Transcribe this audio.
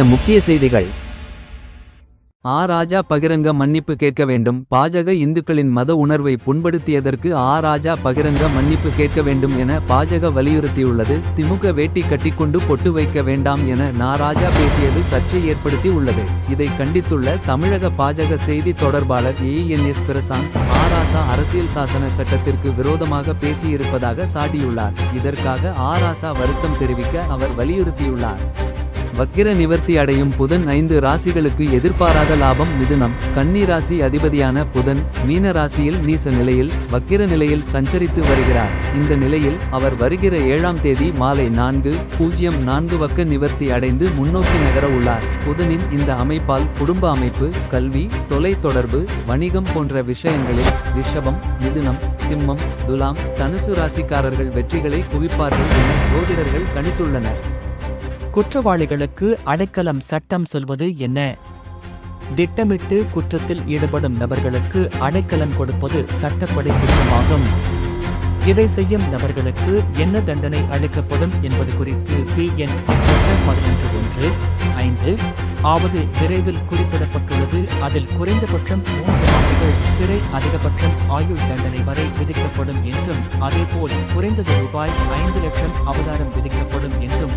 இன்றைய முக்கிய செய்திகள். ஆ ராஜா பகிரங்க மன்னிப்பு கேட்க வேண்டும். பாஜக இந்துக்களின் மத உணர்வை புண்படுத்தியதற்கு ஆ ராஜா பகிரங்க மன்னிப்பு கேட்க வேண்டும் என பாஜக வலியுறுத்தியுள்ளது. திமுக வேட்டி கட்டிக்கொண்டு பொட்டு வைக்க வேண்டாம் என நா ராஜா பேசியது சர்ச்சை ஏற்படுத்தி உள்ளது. இதை கண்டித்துள்ள தமிழக பாஜக செய்தி தொடர்பாளர் ஏஎன்எஸ் பிரசாந்த் ஆராசா அரசியல் சாசன சட்டத்திற்கு விரோதமாக பேசியிருப்பதாக சாடியுள்ளார். இதற்காக ஆராசா வருத்தம் தெரிவிக்க அவர் வலியுறுத்தியுள்ளார். வக்கிர நிவர்த்தி அடையும் புதன் ஐந்து ராசிகளுக்கு எதிர்பாராத லாபம் மிதுனம். கன்னி ராசி அதிபதியான புதன் மீன ராசியில் நீச நிலையில் வக்கிர நிலையில் சஞ்சரித்து வருகிறார். இந்த நிலையில் அவர் வருகிற ஏழாம் தேதி மாலை நான்கு பூஜ்ஜியம் நான்கு வக்க நிவர்த்தி அடைந்து முன்னோக்கி நகர உள்ளார். புதனின் இந்த அமைப்பால் குடும்ப அமைப்பு கல்வி தொலை தொடர்பு வணிகம் போன்ற விஷயங்களில் ரிஷபம் மிதுனம் சிம்மம் துலாம் தனுசு ராசிக்காரர்கள் வெற்றிகளை குவிப்பார்கள் என ஜோதிடர்கள் கணித்துள்ளனர். குற்றவாளிகளுக்கு அடைக்கலம் சட்டம் சொல்வது என்ன? திட்டமிட்டு குற்றத்தில் ஈடுபடும் நபர்களுக்கு அடைக்கலம் கொடுப்பது சட்டப்படி குற்றமாகும். இதை செய்யும் நபர்களுக்கு என்ன தண்டனை அளிக்கப்படும் என்பது குறித்து பி என் பதினொன்று ஒன்று ஐந்து ஆவது விரைவில் குறிப்பிடப்பட்டுள்ளது. அதில் குறைந்தபட்சம் மூன்று ஆண்டுகள் சிறை அதிகபட்சம் ஆயுள் தண்டனை வரை விதிக்கப்படும் என்றும் அதேபோல் குறைந்தது ரூபாய் ஐந்து லட்சம் அவதாரம் விதிக்கப்படும் என்றும்